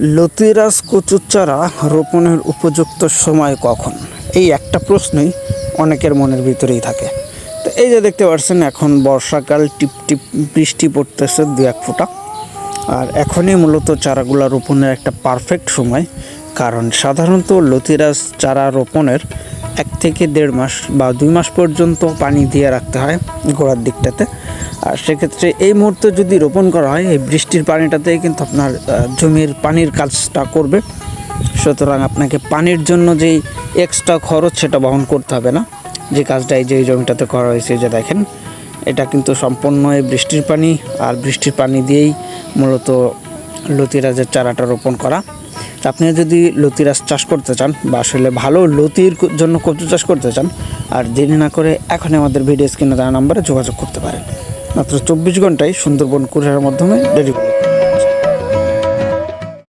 লতিরাজ কচুর চারা রোপণের উপযুক্ত সময় কখন? এই একটা প্রশ্নই অনেকের মনের ভিতরেই থাকে। তো এই যে দেখতে পাচ্ছেন এখন বর্ষাকাল, টিপ টিপ বৃষ্টি পড়তেছে দু এক ফোঁটা। আর এখনই মূলত চারাগুলা রোপণের একটা পারফেক্ট সময়। কারণ সাধারণত লতিরাজ চারা রোপণের এক থেকে দেড় মাস বা দুই মাস পর্যন্ত পানি দিয়ে রাখতে হয় গোড়ার দিকটাতে। আর সেক্ষেত্রে এই মুহূর্তে যদি রোপণ করা হয়, এই বৃষ্টির পানিটাতে কিন্তু আপনার জমির পানির কাজটা করবে। সুতরাং আপনাকে পানির জন্য যেই এক্সট্রা খরচ সেটা বহন করতে হবে না। যে কাজটা এই যে জমিটাতে করা হয়েছে যে দেখেন, এটা কিন্তু সম্পূর্ণ এই বৃষ্টির পানি। আর বৃষ্টির পানি দিয়েই মূলত লতিরাজের চারাটা রোপণ করা। আপনি যদি লতি চাষ করতে চান বা আসলে ভালো লতির জন্য কচু চাষ করতে চান, আর দেরি না করে এখন আমাদের ভিডিও স্ক্রিনে দেওয়া নাম্বারে যোগাযোগ করতে পারেন। মাত্র চব্বিশ ঘন্টায় সুন্দরবন কুরিয়ারের মাধ্যমে ডেলিভারি।